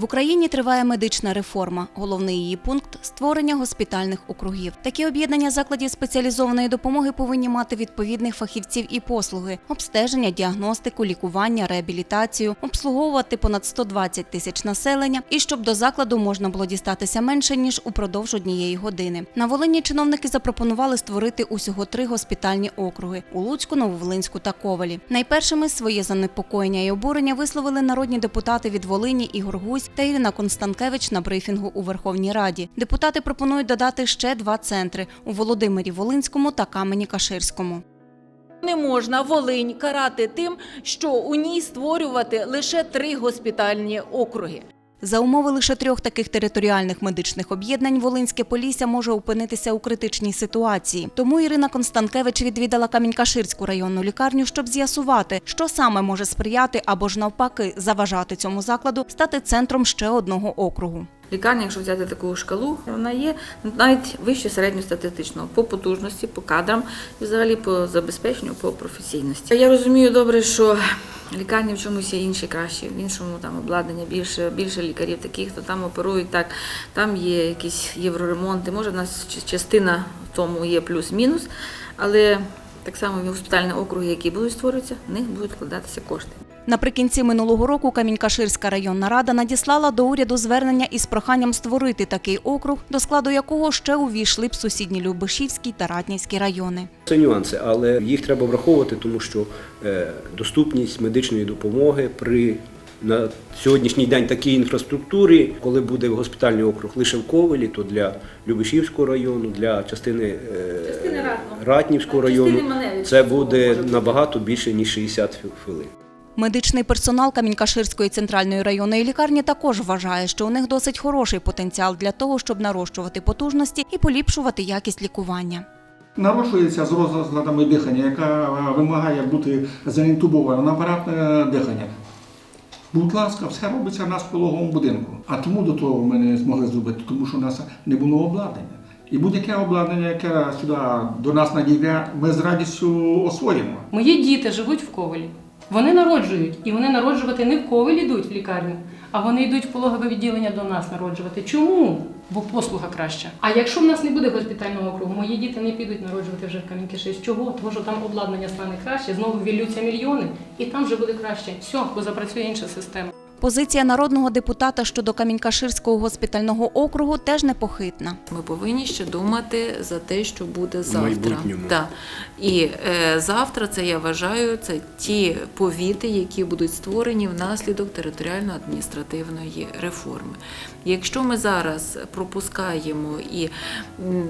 В Україні триває медична реформа. Головний її пункт створення госпітальних округів. Такі об'єднання закладів спеціалізованої допомоги повинні мати відповідних фахівців і послуги: обстеження, діагностику, лікування, реабілітацію, обслуговувати понад 120 тисяч населення, і щоб до закладу можна було дістатися менше ніж упродовж однієї години. На Волині чиновники запропонували створити усього три госпітальні округи у Луцьку, Нововолинську та Ковалі. Найпершими своє занепокоєння і обурення висловили народні депутати від Волині Ігор Гусь та Ірина Констанкевич на брифінгу у Верховній Раді. Депутати пропонують додати ще два центри у Володимирі Волинському та Камені Каширському. Не можна Волинь карати тим, що у ній створювати лише три госпітальні округи. За умови лише трьох таких територіальних медичних об'єднань Волинське Полісся може опинитися у критичній ситуації. Тому Ірина Констанкевич відвідала Камінькаширську районну лікарню, щоб з'ясувати, що саме може сприяти або ж навпаки заважати цьому закладу стати центром ще одного округу. Лікарня, якщо взяти таку шкалу, вона є навіть вище середньостатистичного по потужності, по кадрам і взагалі по забезпеченню, по професійності. Я розумію добре, що лікарні в чомусь є інші кращі, в іншому там обладнання більше, більше лікарів таких, хто там оперують так, там є якісь євроремонти. Може, в нас частина в тому є плюс-мінус, але так само в госпітальні округи, які будуть створюватися, в них будуть вкладатися кошти. Наприкінці минулого року Камінькаширська районна рада надіслала до уряду звернення із проханням створити такий округ, до складу якого ще увійшли б сусідні Любешівський та Ратнівський райони. Це нюанси, але їх треба враховувати, тому що е, доступність медичної допомоги при на сьогоднішній день такій інфраструктурі, коли буде госпітальний округ лише в Ковелі, то для Любешівського району, для частини, е, Частини. Ратнівського Частини району це буде набагато більше ніж 60 хвилин. Медичний персонал Камінькаширської центральної районної лікарні також вважає, що у них досить хороший потенціал для того, щоб нарощувати потужності і поліпшувати якість лікування. Народжується з розладами дихання, яка е, вимагає бути заінтубована на апаратне дихання. Будь ласка, все робиться в нас в пологовому будинку. А тому до того ми не змогли зробити, тому що у нас не було обладнання. І будь-яке обладнання, яке сюди до нас надійде, ми з радістю освоїмо. Мої діти живуть в Ковелі. Вони народжують, і вони народжувати не в ковель йдуть в лікарню, а вони йдуть в пологове відділення до нас народжувати. Чому? Бо послуга краща. А якщо в нас не буде госпітального округу, мої діти не підуть народжувати вже в камінки 6. Чого? Тому що там обладнання стане краще, знову віллються мільйони, і там вже буде краще. Все, бо запрацює інша система. Позиція народного депутата щодо Камінькаширського госпітального округу теж непохитна. Ми повинні ще думати за те, що буде завтра. Так. І е, завтра це я вважаю, це ті повіти, які будуть створені внаслідок територіально-адміністративної реформи. Якщо ми зараз пропускаємо і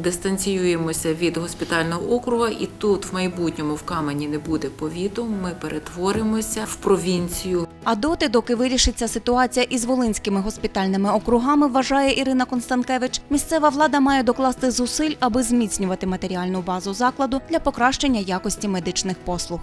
дистанціюємося від госпітального округу, і тут в майбутньому в камені не буде повіту, ми перетворимося в провінцію. А доти, доки вирішиться ситуація із волинськими госпітальними округами, вважає Ірина Констанкевич, місцева влада має докласти зусиль, аби зміцнювати матеріальну базу закладу для покращення якості медичних послуг.